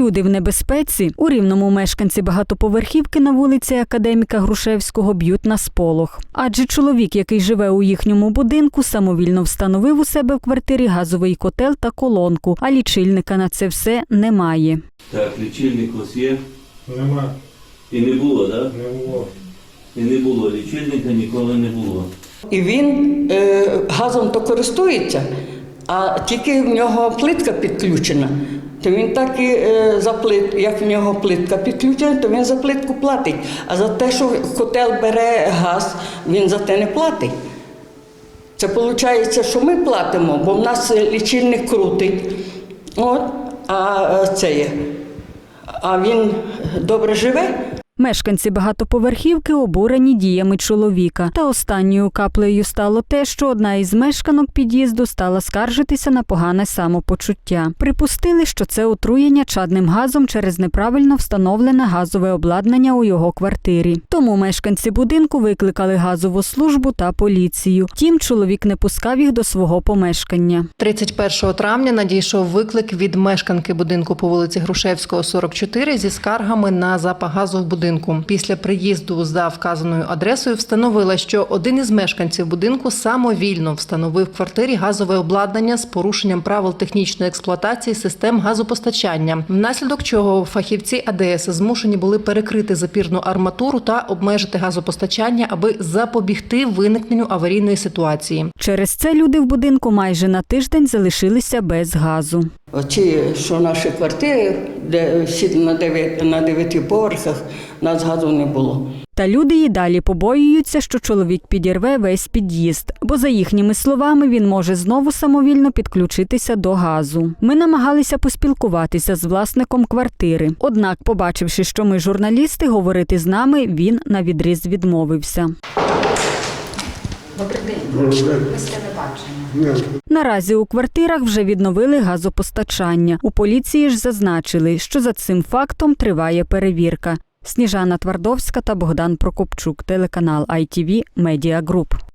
Люди в небезпеці у рівному мешканці багатоповерхівки на вулиці Академіка Грушевського б'ють на сполох. Адже чоловік, який живе у їхньому будинку, самовільно встановив у себе в квартирі газовий котел та колонку, а лічильника на це все немає. Так, лічильник ось є. Нема, І не було, так? не було. І не було. Лічильника ніколи не було. І він е, газом то користується, а тільки в нього плитка підключена. То він так і е, за плит, як в нього плитка підключена, то він за плитку платить. А за те, що котел бере газ, він за те не платить. Це виходить, що ми платимо, бо в нас лічильник крутить. От, а е, це є. А він добре живе. Мешканці багатоповерхівки обурені діями чоловіка. Та останньою каплею стало те, що одна із мешканок під'їзду стала скаржитися на погане самопочуття. Припустили, що це отруєння чадним газом через неправильно встановлене газове обладнання у його квартирі. Тому мешканці будинку викликали газову службу та поліцію. Тім чоловік не пускав їх до свого помешкання. 31 травня надійшов виклик від мешканки будинку по вулиці Грушевського, 44 зі скаргами на запах газу в будинку. Після приїзду за вказаною адресою встановила, що один із мешканців будинку самовільно встановив в квартирі газове обладнання з порушенням правил технічної експлуатації систем газопостачання, внаслідок чого фахівці АДС змушені були перекрити запірну арматуру та обмежити газопостачання, аби запобігти виникненню аварійної ситуації. Через це люди в будинку майже на тиждень залишилися без газу. Оці, що наші квартири, де всі на дев'яти на дев'яти поверхах, нас газу не було. Та люди й далі побоюються, що чоловік підірве весь під'їзд, бо за їхніми словами він може знову самовільно підключитися до газу. Ми намагалися поспілкуватися з власником квартири. Однак, побачивши, що ми журналісти, говорити з нами він на відріз відмовився. Добрий день. Добрий день. Ми з Наразі у квартирах вже відновили газопостачання. У поліції ж зазначили, що за цим фактом триває перевірка. Сніжана Твардовська та Богдан Прокопчук, телеканал ITV Media Group.